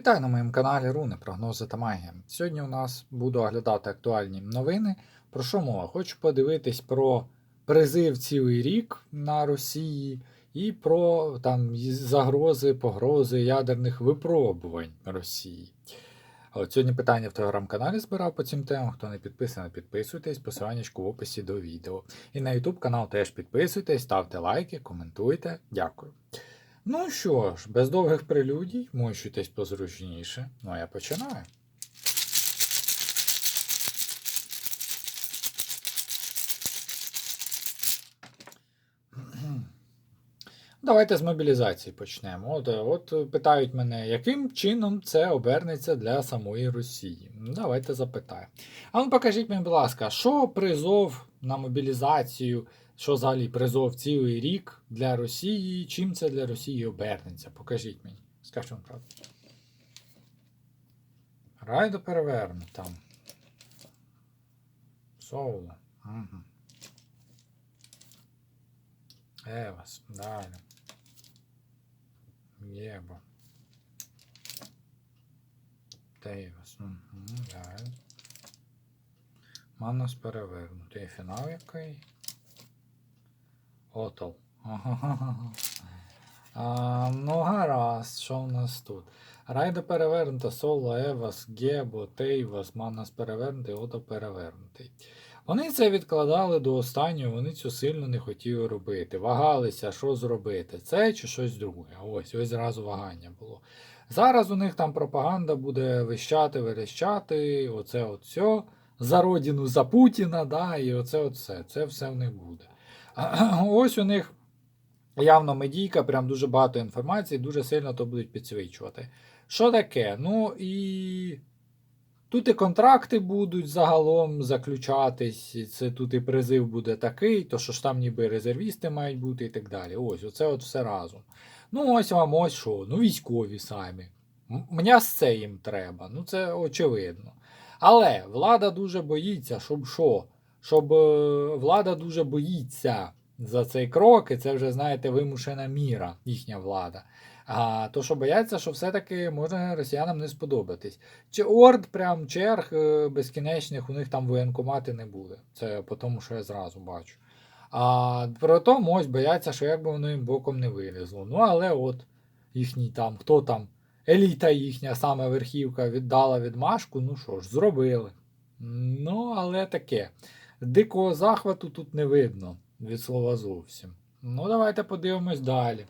Вітаю на моєму каналі Руни, прогнози та магія. Сьогодні у нас буду оглядати актуальні новини. Про що мова? Хочу подивитись про призив цілий рік на Росії і про там загрози, погрози ядерних випробувань Росії. От сьогодні питання в телеграм-каналі збирав по цим темам. Хто не підписаний, підписуйтесь, посилання в описі до відео. І на YouTube канал теж підписуйтесь, ставте лайки, коментуйте. Дякую. Ну що ж, без довгих прелюдій, мощуйтесь позручніше. Ну а я починаю. Давайте з мобілізації почнемо. От, от питають мене, яким чином це обернеться для самої Росії. Давайте запитаємо. А ну покажіть мені, будь ласка, що призов на мобілізацію, що взагалі призов цілий рік для Росії, чим це для Росії обернеться? Покажіть мені. Скажіть вам правду. Райдо переверну там. Соло. Угу. Евас, далі. Єбо. Тейвас. Угу, далі. Манус перевернутий. Фінал який? Отол. А, ну гаразд, що в нас тут? Райда перевернута, соло, Евас, Гебо, Тейвас, Манас перевернутий, Ото перевернутий. Вони це відкладали до останнього, вони цю сильно не хотіли робити. Вагалися, що зробити, це чи щось друге. Ось, ось зразу вагання було. Зараз у них там пропаганда буде вищати, верещати, оце от все. За родину, за Путіна, да, і оце от все. Це все в них буде. Ось у них явно медійка, прям дуже багато інформації, дуже сильно то будуть підсвічувати. Що таке? Ну і тут і контракти будуть загалом заключатись, це тут і призив буде такий, то що ж там ніби резервісти мають бути і так далі. Ось, оце от все разом. Ну, ось вам ось що. Ну, військові самі. М- М'ясце їм треба, ну це очевидно. Але влада дуже боїться, щоб що? Щоб е, влада дуже боїться за цей крок, і це вже, знаєте, вимушена міра, їхня влада. А то, що бояться, що все-таки може росіянам не сподобатись. Чи орд, прям черг е, безкінечних, у них там воєнкомати не буде. Це по тому, що я зразу бачу. А про тому ось бояться, що якби воно їм боком не вилізло. Ну, але от їхній там, хто там, еліта їхня, саме верхівка, віддала відмашку, ну що ж, зробили. Ну, але таке. Дикого захвату тут не видно від слова зовсім. Ну, давайте подивимось далі.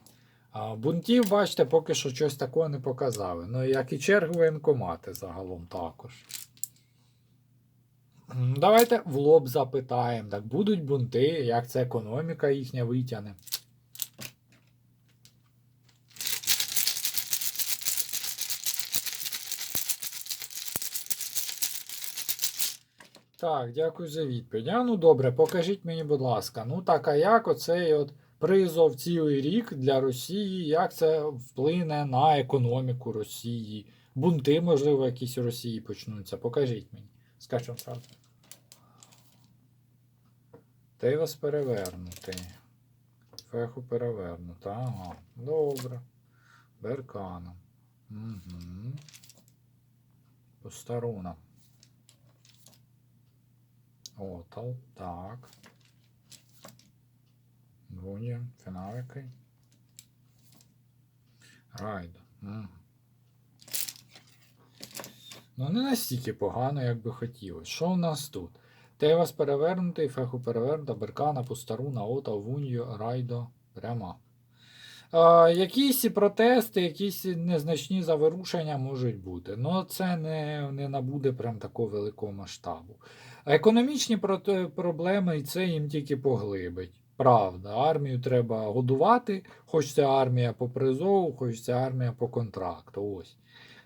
Бунтів, бачите, поки що щось такого не показали. Ну, як і черги воєнкомати загалом також. Давайте в лоб запитаємо. Так будуть бунти, як це економіка їхня витягне. Так, дякую за відповідь. А ну добре, покажіть мені, будь ласка. Ну так, а як оцей от призов цілий рік для Росії, як це вплине на економіку Росії? Бунти, можливо, якісь у Росії почнуться. Покажіть мені. Скажіть правду. Тейвас перевернутий. Феху перевернута. Ага. Добре. Беркана. Угу. Постаруна. Отал. Так. Двоє. Фінал який? Райдо. Угу. Ну, не настільки погано, як би хотілося. Що у нас тут? Тейвас перевернутий, феху перевернута, беркана, пустаруна, ота, вуньо, райдо, пряма. А, якісь протести, якісь незначні заворушення можуть бути. але це не, не набуде прям такого великого масштабу. А економічні проблеми і це їм тільки поглибить. Правда, армію треба годувати, хоч це армія по призову, хоч це армія по контракту. Ось.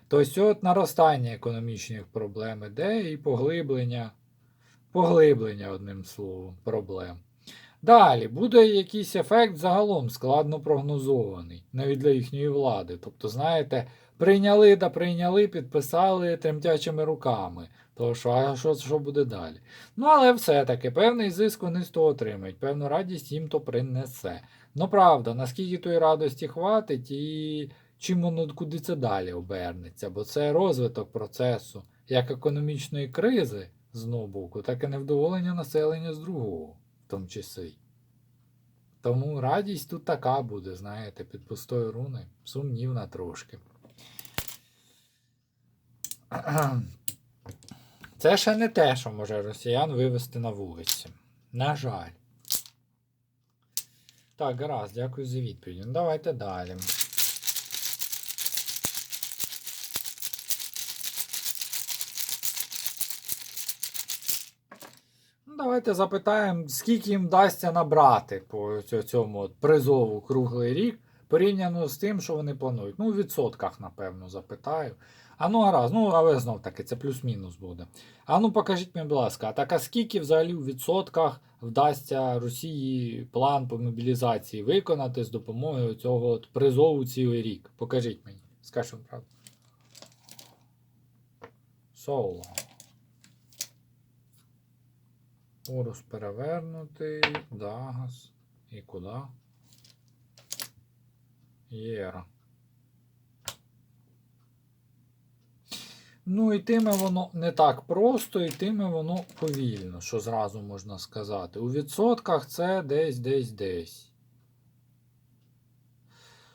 Тобто от наростання економічних проблем іде і поглиблення, поглиблення, одним словом, проблем. Далі буде якийсь ефект загалом складно прогнозований, навіть для їхньої влади. Тобто, знаєте, прийняли да прийняли, підписали тремтячими руками. То що, а що, що буде далі? Ну, але все-таки певний зиск вони з того отримають, певну радість їм то принесе. Ну, правда, наскільки тої радості хватить і чим воно куди це далі обернеться, бо це розвиток процесу як економічної кризи з одного боку, так і невдоволення населення з другого, в тому числі. Тому радість тут така буде, знаєте, під пустою руни, сумнівна трошки. Це ще не те, що може росіян вивести на вулиці. На жаль. Так, гаразд, дякую за відповідь. Ну, давайте далі. Давайте запитаємо, скільки їм вдасться набрати по цьому призову круглий рік, порівняно з тим, що вони планують. Ну, у відсотках, напевно, запитаю. А ну гаразд, ну, але знов таки, це плюс-мінус буде. А ну покажіть мені, будь ласка, так а скільки взагалі у відсотках вдасться Росії план по мобілізації виконати з допомогою цього от призову цілий рік? Покажіть мені. Скажіть вам правду. Соло. Урус перевернутий. Дагас. І куди? Єра. Ну, і тиме воно не так просто, і тиме воно повільно, що зразу можна сказати. У відсотках це десь, десь, десь.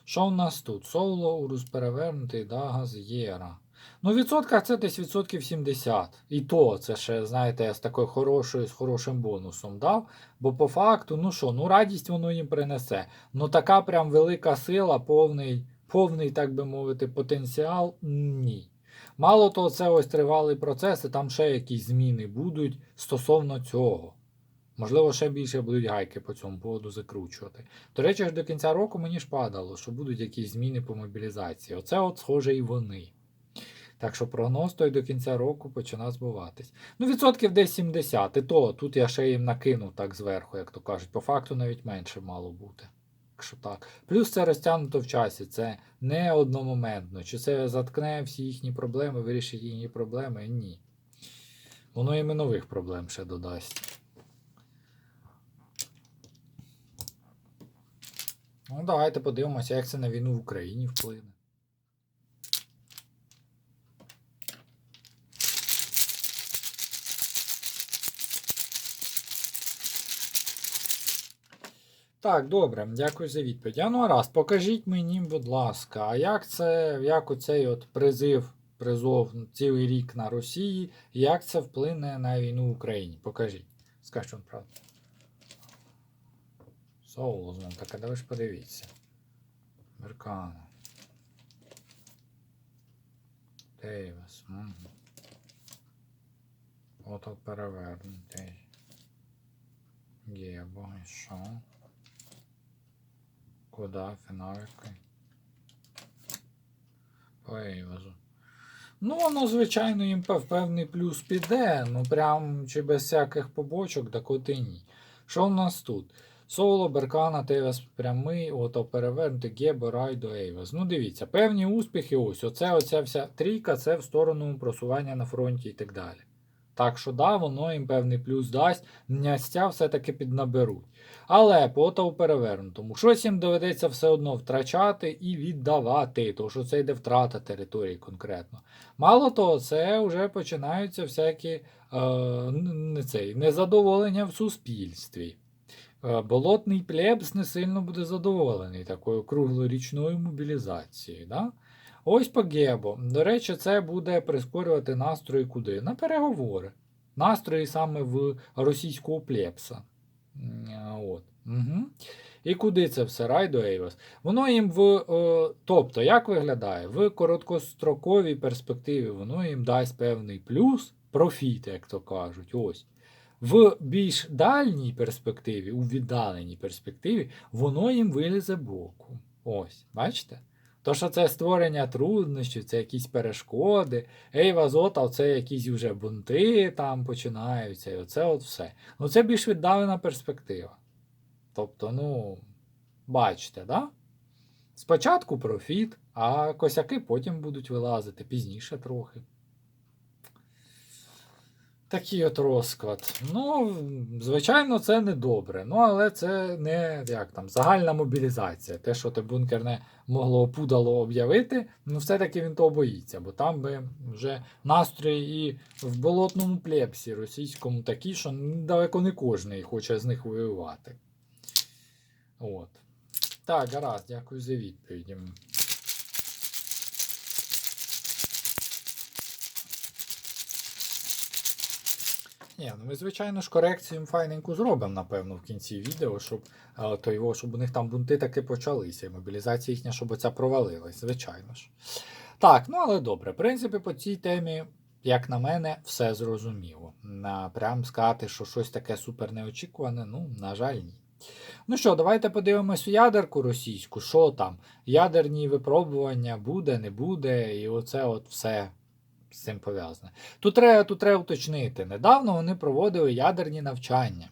Що в нас тут? Соло, урус перевернутий, Дагас, Єра. Ну, в відсотках це десь відсотків 70. І то це ще, знаєте, з такою хорошою, з хорошим бонусом дав. Бо по факту, ну що, ну радість воно їм принесе. Ну така прям велика сила, повний, повний, так би мовити, потенціал ні. Мало того, це ось тривалий процес, і там ще якісь зміни будуть стосовно цього. Можливо, ще більше будуть гайки по цьому поводу закручувати. До речі, ж до кінця року мені ж падало, що будуть якісь зміни по мобілізації. Оце от схоже і вони. Так що прогноз той до кінця року починає збуватись. Ну, відсотків десь 70. І то тут я ще їм накинув так зверху, як то кажуть. По факту навіть менше мало бути. Якщо так. Плюс це розтягнуто в часі, це не одномоментно. Чи це заткне всі їхні проблеми, вирішить їхні проблеми? Ні. Воно і нових проблем ще додасть. Ну, давайте подивимося, як це на війну в Україні вплине. Так, добре, дякую за відповідь. А ну раз, покажіть мені, будь ласка, а як це, як оцей от призив, призов цілий рік на Росії, як це вплине на війну в Україні? Покажіть. Скажіть вам правду. Соуло знов так, а давай ж подивіться. Меркано. Дейвас. Угу. Ото перевернутий. Гебо, і що? Куда фіналки? По Ейвазу. Ну, воно, звичайно, їм пев- певний плюс піде, ну прям чи без всяких побочок, так от і ні. Що в нас тут? Соло, Беркана, Тейвас прямий, ото перевернути, Гебо, Райдо, Ейвас. Ну, дивіться, певні успіхи ось. Оце, оця вся трійка, це в сторону просування на фронті і так далі. Так що, да, воно їм певний плюс дасть, м'ястя все-таки піднаберуть. Але по отову перевернутому, щось їм доведеться все одно втрачати і віддавати, тому що це йде втрата території конкретно. Мало того, це вже починаються всякі е, не цей, незадоволення в суспільстві. Е, Болотний плебс не сильно буде задоволений такою круглорічною мобілізацією. Да? Ось по Гебо. До речі, це буде прискорювати настрої куди? На переговори. Настрої саме в російського плебса. М, а, От. Угу. І куди це все? Райдо Ейвас. Воно їм в. Е, тобто, як виглядає? В короткостроковій перспективі воно їм дасть певний плюс, профіт, як то кажуть. Ось. В більш дальній перспективі, у віддаленій перспективі, воно їм вилізе боком. Ось, бачите? То, що це створення труднощів, це якісь перешкоди, Ейва Зота, це якісь вже бунти там починаються, і оце от все. Ну, це більш віддалена перспектива. Тобто, ну, бачите, да? Спочатку профіт, а косяки потім будуть вилазити пізніше трохи. Такий от розклад. Ну, звичайно, це не добре. Ну, але це не як там, загальна мобілізація. Те, що те бункерне могло опудало об'явити, ну все-таки він того боїться, бо там би вже настрої і в болотному плепсі російському такі, що далеко не кожен хоче з них воювати. От. Так, гаразд, дякую за відповіді. Ні, ну ми, звичайно ж, корекцію файненьку зробимо, напевно, в кінці відео, щоб, е, то його, щоб у них там бунти таки почалися, і мобілізація їхня, щоб оця провалилась, звичайно ж. Так, ну але добре. В принципі, по цій темі, як на мене, все зрозуміло. Прям сказати, що щось таке супер неочікуване, ну, на жаль, ні. Ну що, давайте подивимось у ядерку російську, що там? Ядерні випробування буде, не буде, і оце от все з цим пов'язане. Тут треба, тут треба уточнити. Недавно вони проводили ядерні навчання.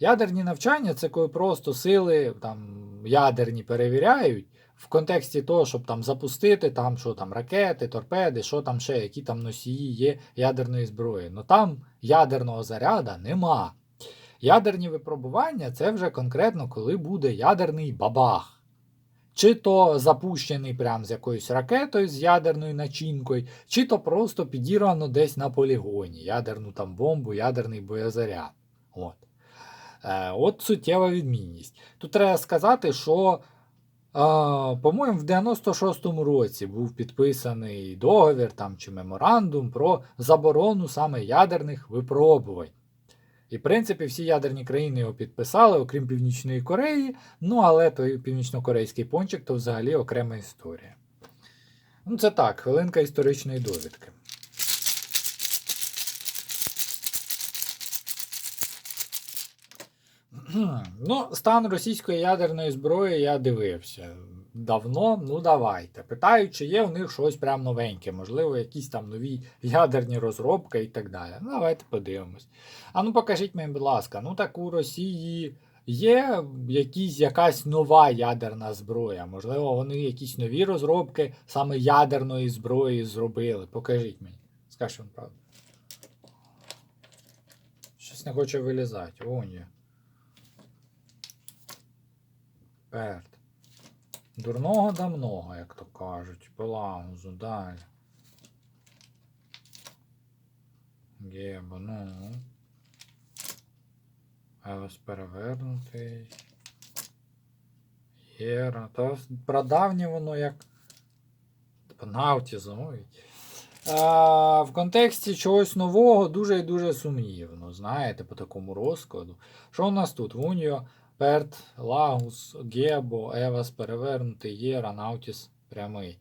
Ядерні навчання це коли просто сили там, ядерні перевіряють в контексті того, щоб там запустити там, що там ракети, торпеди, що там ще, які там носії є ядерної зброї. Ну там ядерного заряда нема. Ядерні випробування це вже конкретно, коли буде ядерний бабах. Чи то запущений прям з якоюсь ракетою з ядерною начинкою, чи то просто підірвано десь на полігоні, ядерну там бомбу, ядерний боєзаряд. От. Е, от суттєва відмінність. Тут треба сказати, що, е, по-моєму, в 96-му році був підписаний договір там, чи меморандум про заборону саме ядерних випробувань. І, в принципі, всі ядерні країни його підписали, окрім Північної Кореї. Ну, але той північно-корейський пончик то взагалі окрема історія. Ну, це так, хвилинка історичної довідки. Ну, стан російської ядерної зброї я дивився давно. Ну, давайте. Питаю, чи є у них щось прям новеньке, можливо, якісь там нові ядерні розробки і так далі. Ну, давайте подивимось. А ну покажіть мені, будь ласка, ну так у Росії є якісь, якась нова ядерна зброя. Можливо, вони якісь нові розробки саме ядерної зброї зробили. Покажіть мені. Скажіть вам правду. Щось не хоче вилізати. О, ні. Перт. Дурного да много, як то кажуть. Паузу, далі. Гебо, ну. Елес перевернутий. Єра. Та прадавнє воно як. Ой. А, в контексті чогось нового дуже і дуже сумнівно, знаєте, по такому розкладу. Що у нас тут? Вуньо, Перт, Лагус, Гебо, Евас перевернутий, Єра, Наутіс прямий.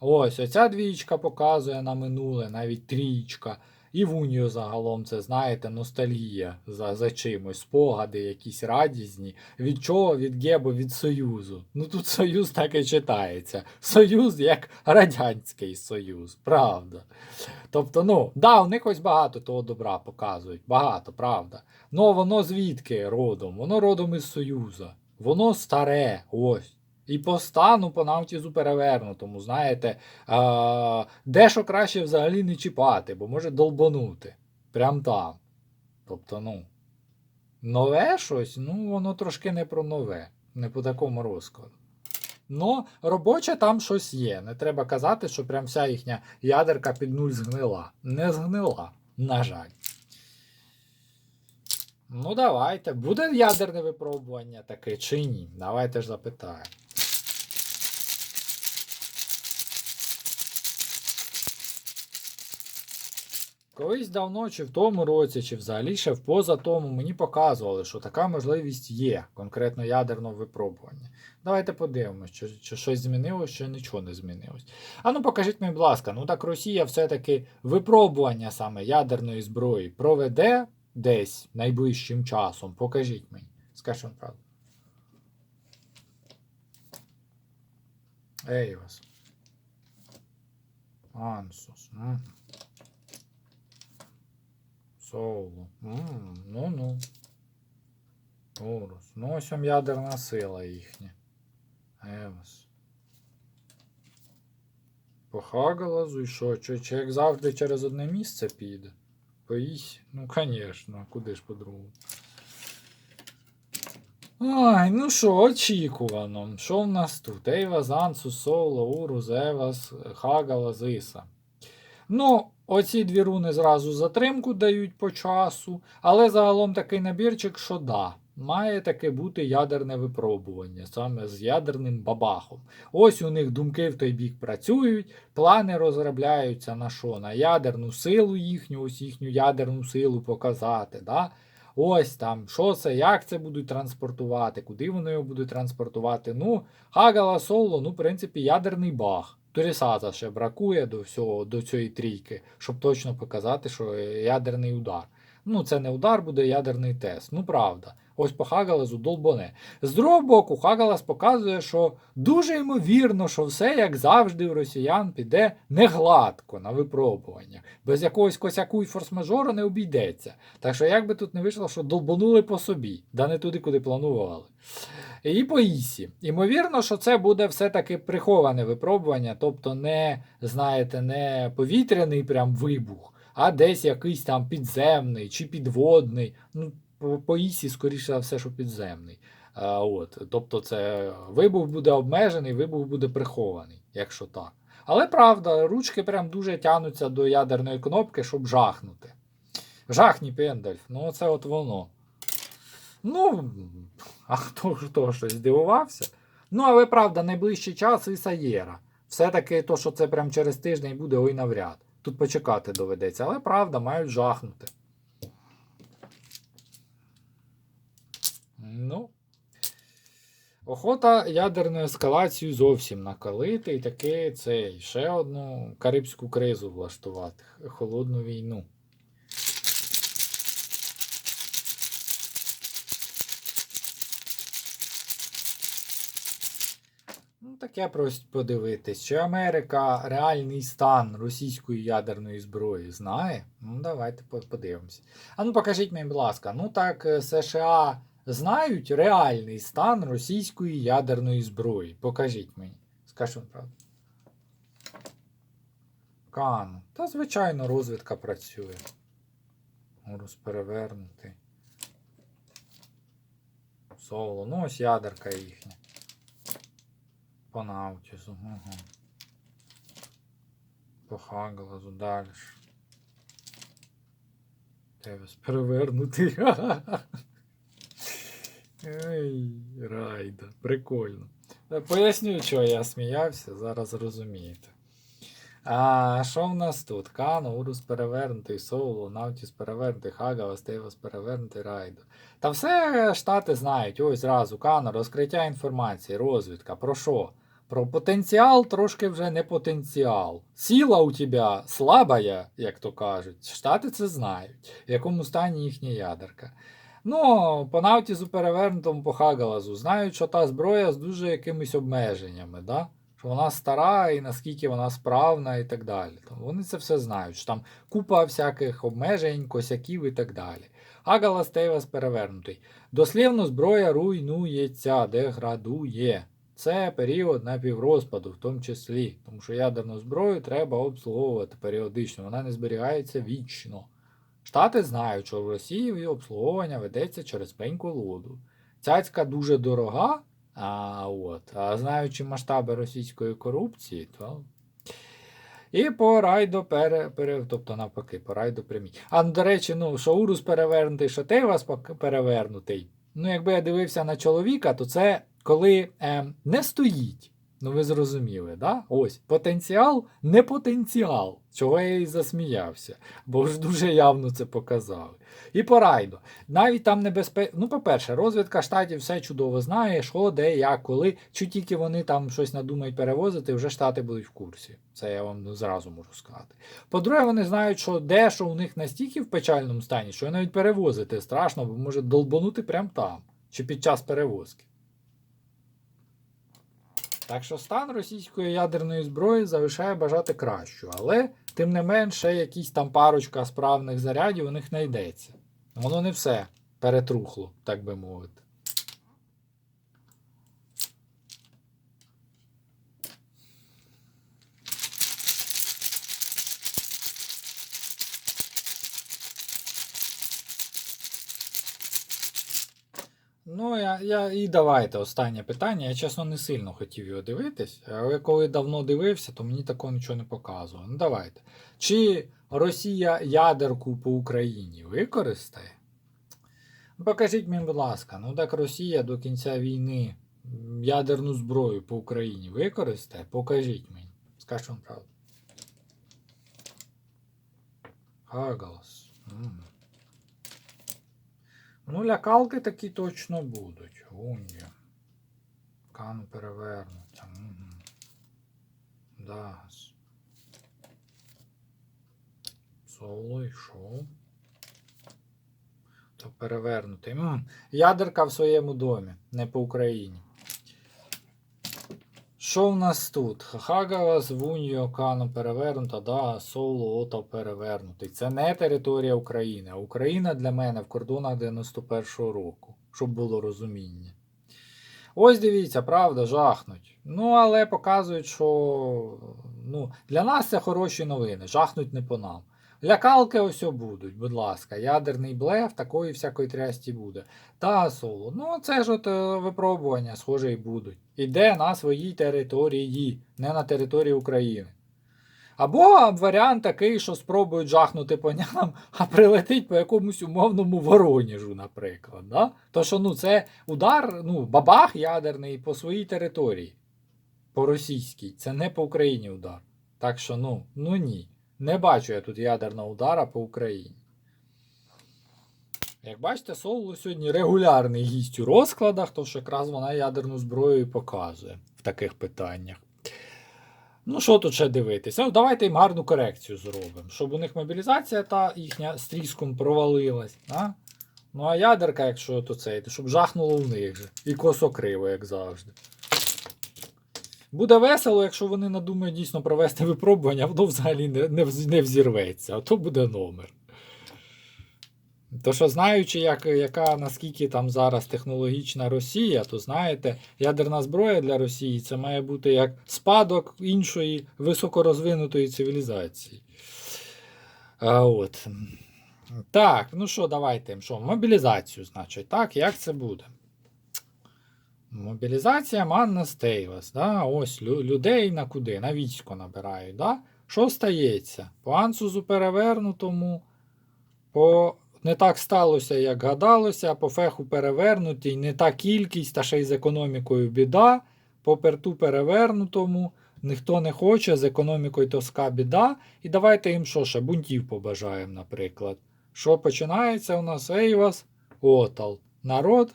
Ось, оця двічка показує на минуле, навіть трічка. І в Унію загалом це, знаєте, ностальгія за за чимось, спогади якісь радісні. Від чого? Від Гебо, від Союзу. Ну тут Союз так і читається. Союз як Радянський Союз, правда. Тобто, ну, да, у них ось багато того добра показують. Багато, правда. Ну воно звідки родом? Воно родом із Союзу. Воно старе, ось. І по стану по навтізу знаєте, а, дещо краще взагалі не чіпати, бо може долбанути. Прям там. Тобто, ну, нове щось, ну, воно трошки не про нове, не по такому розкладу. Ну, робоче там щось є. Не треба казати, що прям вся їхня ядерка під нуль згнила. Не згнила, на жаль. Ну, давайте. Буде ядерне випробування таке чи ні? Давайте ж запитаємо. Колись давно, чи в тому році, чи взагалі ще в поза тому мені показували, що така можливість є, конкретно ядерного випробування. Давайте подивимося, чи, чи щось змінилось, чи нічого не змінилось. А ну покажіть мені, будь ласка, ну так Росія все-таки випробування саме ядерної зброї проведе десь найближчим часом. Покажіть мені. Скажіть вам правду. Ейвас. Ансус. М. Соло. Ну-ну. Орус. Ну, ось вам ядерна сила їхня. Евас. По Хагалазу і що? Чи, чи як завжди через одне місце піде? по Ну, звісно, куди ж по-другому. Ай, ну що, очікувано. Що в нас тут? Ейва, Зансу, Соло, Урус, Евас, Хагала, Зиса. Ну, оці дві руни зразу затримку дають по часу, але загалом такий набірчик, що да. Має таке бути ядерне випробування, саме з ядерним бабахом. Ось у них думки в той бік працюють, плани розробляються на що? На ядерну силу їхню, ось їхню ядерну силу показати. Да? Ось там, що це, як це будуть транспортувати, куди вони його будуть транспортувати. Ну, Хагала Соло, ну, в принципі, ядерний баг. Турісата ще бракує до всього, до цієї трійки, щоб точно показати, що ядерний удар. Ну, це не удар, буде ядерний тест. Ну, правда. Ось по Хагалазу долбоне. З другого боку, Хагалас показує, що дуже ймовірно, що все, як завжди, у росіян піде негладко на випробування. Без якогось косяку і форс-мажору не обійдеться. Так що, як би тут не вийшло, що долбонули по собі, да не туди, куди планували. І по Ісі. Ймовірно, що це буде все-таки приховане випробування, тобто не, знаєте, не повітряний прям вибух, а десь якийсь там підземний чи підводний. Ну, по Ісі, скоріше за все, що підземний. А, от, тобто, це вибух буде обмежений, вибух буде прихований, якщо так. Але правда, ручки прям дуже тянуться до ядерної кнопки, щоб жахнути. Жахні Пендальф, ну це от воно. Ну, а хто того щось здивувався? Ну, але правда, найближчий час і Саєра. Все-таки то, що це прям через тиждень буде, ой навряд. Тут почекати доведеться, але правда, мають жахнути. Ну. Охота ядерну ескалацію зовсім накалити і таки цей ще одну карибську кризу влаштувати. Холодну війну. Таке просто подивитись, чи Америка реальний стан російської ядерної зброї знає? Ну, давайте по- подивимося. А ну покажіть мені, будь ласка, ну так е, США знають реальний стан російської ядерної зброї. Покажіть мені. Скажіть вам правду. Кан. Та звичайно, розвідка працює. Урус перевернутий. Соло. Ну, ось ядерка їхня. По Наутісу. Угу. По Хагалазу далі. Тевес перевернутий. Ей, райда. Прикольно. Та Поясню, чого я сміявся, зараз розумієте. А що в нас тут? Кано, Урус перевернутий, Соло, Наутіс перевернутий, Хагава, Стейвас перевернутий, Райдо. Та все штати знають, ось зразу, Кано, розкриття інформації, розвідка. Про що? Про потенціал трошки вже не потенціал. Сила у тебе слабая, як то кажуть. Штати це знають, в якому стані їхня ядерка. Ну, по Наутізу перевернутому по Хагалазу знають, що та зброя з дуже якимись обмеженнями, да? що вона стара і наскільки вона справна і так далі. Там Вони це все знають, що там купа всяких обмежень, косяків і так далі. Хагалас Тейвас перевернутий. Дослівно зброя руйнується, деградує. Це період напіврозпаду, в тому числі, тому що ядерну зброю треба обслуговувати періодично, вона не зберігається вічно. Штати знають, що в Росії обслуговування ведеться через пеньку воду. Цяцька дуже дорога, а, от, а знаючи масштаби російської корупції, то. І по райдо пере, пере, тобто навпаки, по райдо прямій. А ну, до речі, ну, що Урус перевернутий, що Тейвас пок- перевернутий. Ну, якби я дивився на чоловіка, то це коли е, не стоїть. Ну, ви зрозуміли, да? Ось потенціал не потенціал, чого я і засміявся, бо ж дуже явно це показали. І порайду. Навіть там небезпечно. Ну, по-перше, розвідка штатів все чудово знає, що, де, як, коли. Чи тільки вони там щось надумають перевозити, вже штати будуть в курсі. Це я вам зразу можу сказати. По-друге, вони знають, що де що у них настільки в печальному стані, що навіть перевозити страшно, бо може долбанути прямо там, чи під час перевозки. Так що стан російської ядерної зброї залишає бажати кращого, але тим не менше якісь там парочка справних зарядів у них знайдеться. Воно не все перетрухло, так би мовити. Ну, я, я і давайте останнє питання. Я чесно не сильно хотів його дивитись, але коли давно дивився, то мені такого нічого не показувало. Ну давайте. Чи Росія ядерку по Україні використає? Ну, Покажіть мені, будь ласка, ну так Росія до кінця війни ядерну зброю по Україні використає? Покажіть мені. Скажіть вам правду. Хагалас. М. Ну, лякалки такі точно будуть. Гунді. Кану перевернуться. Угу. Дас. Соло йшов. То перевернутий. М, Ядерка в своєму домі, не по Україні. Що в нас тут? Хагавас, Вуньо, Кану перевернута, да, Соло, Ото перевернутий. Це не територія України, а Україна для мене в кордонах 91-го року, щоб було розуміння. Ось дивіться, правда, жахнуть. Ну, але показують, що ну, для нас це хороші новини. Жахнуть не по нам. Лякалки ось будуть, будь ласка, ядерний блеф, такої всякої трясті буде. Та соло. Ну, це ж от е, випробування, схоже, і будуть. Іде на своїй території, не на території України. Або варіант такий, що спробують жахнути по ням, а прилетить по якомусь умовному Вороніжу, наприклад. Да? То що ну, це удар, ну, бабах ядерний по своїй території. По російській. Це не по Україні удар. Так що, ну, ну ні. Не бачу я тут ядерного удара по Україні. Як бачите, Соло сьогодні регулярний гість у розкладах, тож якраз вона ядерну зброю і показує в таких питаннях. Ну, що тут ще дивитися? Ну, давайте їм гарну корекцію зробимо, щоб у них мобілізація та їхня з тріском провалилась. А? Ну, а ядерка, якщо то це, то щоб жахнуло в них же. І косо криво, як завжди. Буде весело, якщо вони надумають дійсно провести випробування, воно взагалі не, не, не взірветься, а то буде номер. То що знаючи, як, яка наскільки там зараз технологічна Росія, то знаєте, ядерна зброя для Росії це має бути як спадок іншої високорозвинутої цивілізації. А, от. Так, ну що, давайте. Що, мобілізацію, значить, так, як це буде? Мобілізація Манна Стейвас. Да? Ось лю- людей на куди? На військо набирають. Да? Що стається? По ансузу перевернутому, по не так сталося, як гадалося, по феху перевернутій, не та кількість, та ще й з економікою біда, по перту перевернутому, ніхто не хоче, з економікою тоска біда. І давайте їм що ще, бунтів побажаємо, наприклад. Що починається у нас? Ейвас, Отал. Народ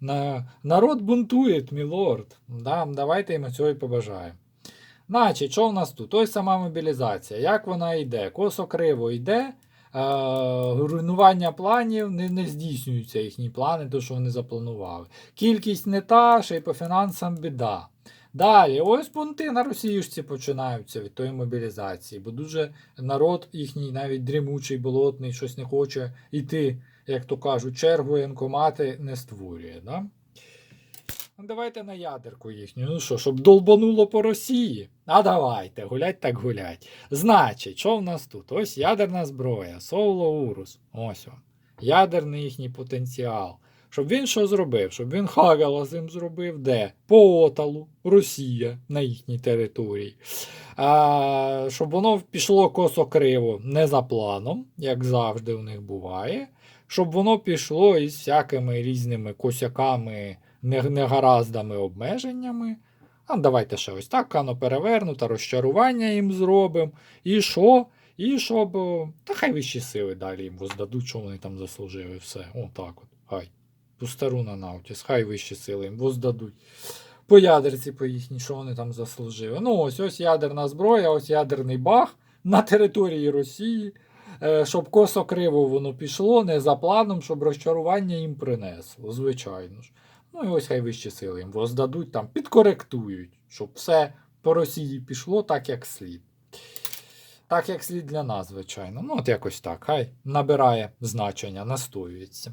на... Народ бунтує, мілорд. Да, давайте їм цього і побажаємо. Значить, що в нас тут? Ось сама мобілізація. Як вона йде? Косо криво йде. Е, руйнування планів не, не здійснюються їхні плани, то що вони запланували. Кількість не та, ще й по фінансам біда. Далі, ось бунти на Росіюшці починаються від тої мобілізації, бо дуже народ їхній, навіть дрімучий, болотний, щось не хоче йти, як то кажуть, чергу воєнкомати не створює. Да? Ну, Давайте на ядерку їхню. Ну що, щоб долбануло по Росії? А давайте, гулять так гулять. Значить, що в нас тут? Ось ядерна зброя, Соло Урус. Ось он. Ядерний їхній потенціал. Щоб він що зробив? Щоб він Хагала цим зробив де? По Оталу, Росія на їхній території. А, щоб воно пішло косо криво, не за планом, як завжди у них буває. Щоб воно пішло із всякими різними косяками, не- негараздами, обмеженнями. А давайте ще ось так, кано перевернута, розчарування їм зробимо. І що? І щоб. Та хай вищі сили далі їм воздадуть, що вони там заслужили. Все. Отак от. Хай. Ту на Наутіс, хай вищі сили їм воздадуть. По ядерці, по їхній, що вони там заслужили. Ну, ось ось ядерна зброя, ось ядерний баг на території Росії. Е, щоб косо криво воно пішло, не за планом, щоб розчарування їм принесло, звичайно ж. Ну і ось хай вищі сили їм воздадуть, там підкоректують, щоб все по Росії пішло так, як слід. Так, як слід для нас, звичайно. Ну, от якось так. Хай набирає значення, настоюється.